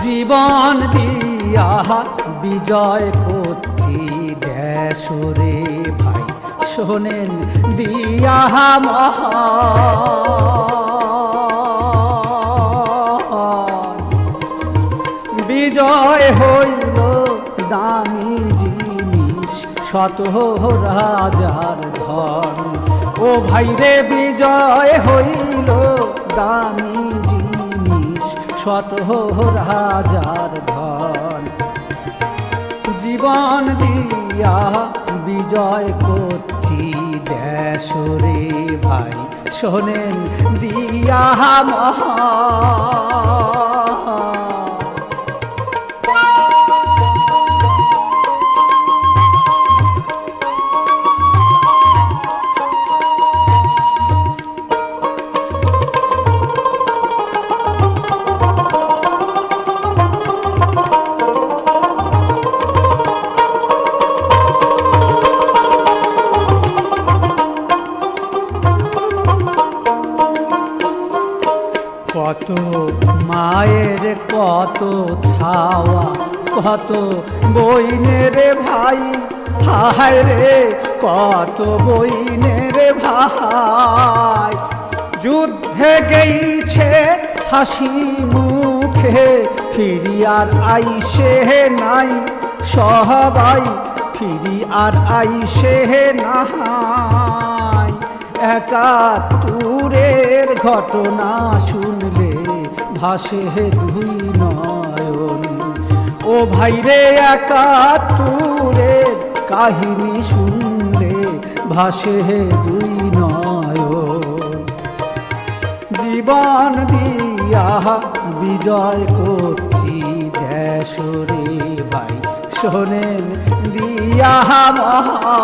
জীবন দিয়া বিজয় করছি দেশরে ভাই, শোনেন দিয়া মহান। বিজয় হইল দামি জিনিস শত রাজার ধন। ও ভাইরে বিজয় হইল দামি জিনিস শত রাজার ধন। জীবন দিয়া বিজয় করছি। দেশরে ভাই শোনেন দিয়া মহা কত মায়ের, কত ছাওয়া, কত বইনের ভাই, হায় রে, কত বইনের ভাই। যুদ্ধে গেইছে হাসি মুখে, ফিরিয়ার আইসে নাই সবাই ফিরি আর আইসে নাই। একাত্তরের ঘটনা শুনলে ভাসে দুই নয়ন। ও ভাইরে একাত্তরের কাহিনী শুনলে ভাসে দুই নয়ন। জীবন দিয়া বিজয় করছি দেশরে ভাই, শোনেন দিয়া মহা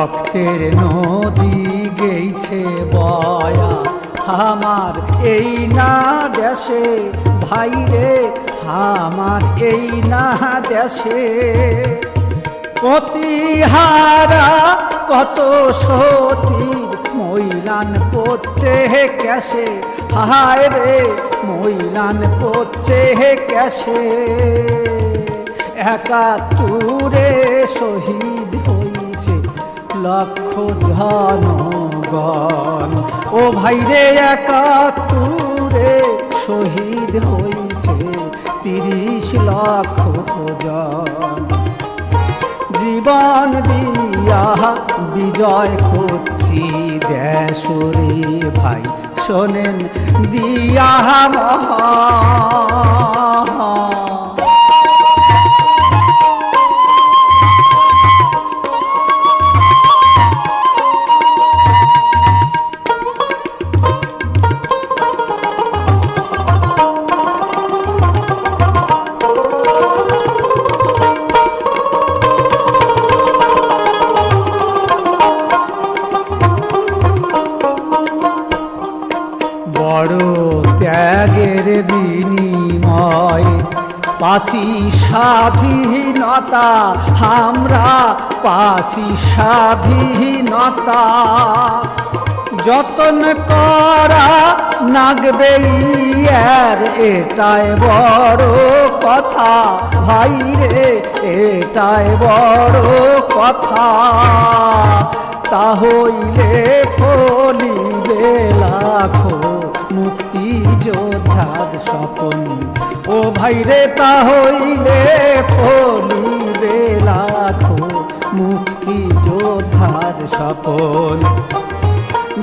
রক্তের নদী গেইছে বয়া। আমার এই না দেশে, ভাই রে, আমার এই না দেশে। কতিহারা কত সতীর মইলান পচ্ছে ক্যাশে। হায় রে মইলান পচ্ছে ক্যাশে। একাত্তরে শহীদ হইছে লক্ষ জনগণ। ও ভাইরে একাত্তরে শহীদ হয়েছে তিরিশ লক্ষ জন। জীবন দিয়া বিজয় করছি দেশরে ভাই, শোনেন, দিয়া ত্যাগের বিনিময় পাশি স্বাধীনতা, আমরা পাশি স্বাধীনতা। যতন করা নাগবে আর এটাই বড় কথা। ভাই রে, এটাই বড় কথা। তা হইলে স্বপন। ও ভাইরে তা হইলে ফলিবে লাখো মুক্তি যোদ্ধার সকল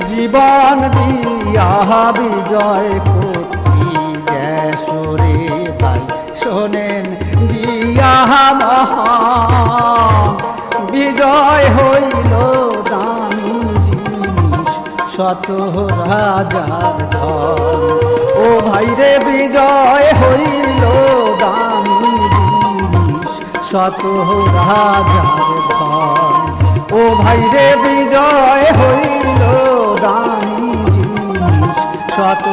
জীবন দিয়া বিজয় করতি গ্যাসরে তাই শোনেন দিয়া বিজয় হইল দামি জিনিস, শত রাজার ধন। রাজার ধন ও ভাই রে বিজয় হইল দামি জিনিস শত